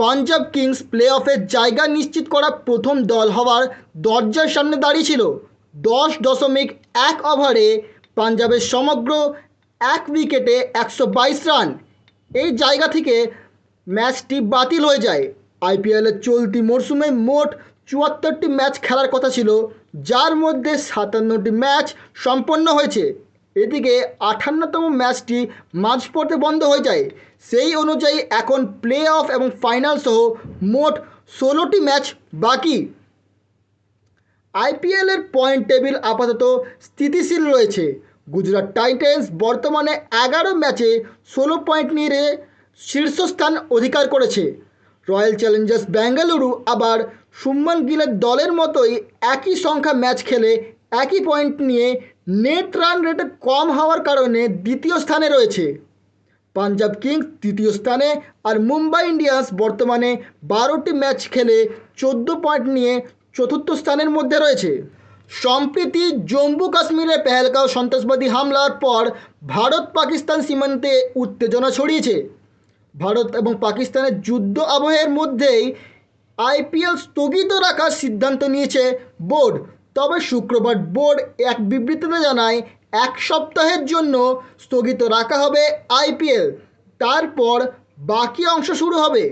Punjab Kings play অফের জায়গা নিশ্চিত করা প্রথম দল হওয়ার দরজার সামনে দাঁড়িয়েছিল দশ দশমিক এক ওভারে পাঞ্জাবের সমগ্র এক উইকেটে একশো বাইশ রান। এই জায়গা থেকে ম্যাচটি বাতিল হয়ে যায়। আইপিএলের চলতি মরশুমে মোট চুয়াত্তরটি ম্যাচ খেলার কথা ছিল, যার মধ্যে সাতান্নটি ম্যাচ সম্পন্ন হয়েছে। এদিকে আঠান্নতম ম্যাচটি মাঝপথে বন্ধ হয়ে যায়। সেই অনুযায়ী এখন প্লে অফ এবং ফাইনাল সহ মোট ষোলোটি ম্যাচ বাকি। আইপিএলের পয়েন্ট টেবিল আপাতত স্থিতিশীল রয়েছে। গুজরাট টাইটেন্স বর্তমানে এগারো ম্যাচে ষোলো পয়েন্ট নিয়ে শীর্ষস্থান অধিকার করেছে। রয়্যাল চ্যালেঞ্জার্স বেঙ্গালুরু আবার সুম্মান গিলের দলের মতোই একই সংখ্যা ম্যাচ খেলে একই পয়েন্ট নিয়ে নেট রান রেটে কম হওয়ার কারণে দ্বিতীয় স্থানে রয়েছে। পাঞ্জাব কিংস তৃতীয় স্থানে আর মুম্বাই ইন্ডিয়ান্স বর্তমানে বারোটি ম্যাচ খেলে চোদ্দ পয়েন্ট নিয়ে চতুর্থ স্থানের মধ্যে রয়েছে। সম্প্রতি জম্মু কাশ্মীরে পেহেলগাঁও সন্ত্রাসবাদী হামলার পর ভারত পাকিস্তান সীমান্তে উত্তেজনা ছড়িয়েছে। ভারত এবং পাকিস্তানের যুদ্ধ আবহের মধ্যেই আইপিএল স্থগিত রাখার সিদ্ধান্ত নিয়েছে বোর্ড। তবে শুক্রবার বোর্ড এক বিবৃতিতে জানায়, এক সপ্তাহের জন্য স্থগিত রাখা হবে আইপিএল। তারপর বাকি অংশ শুরু হবে।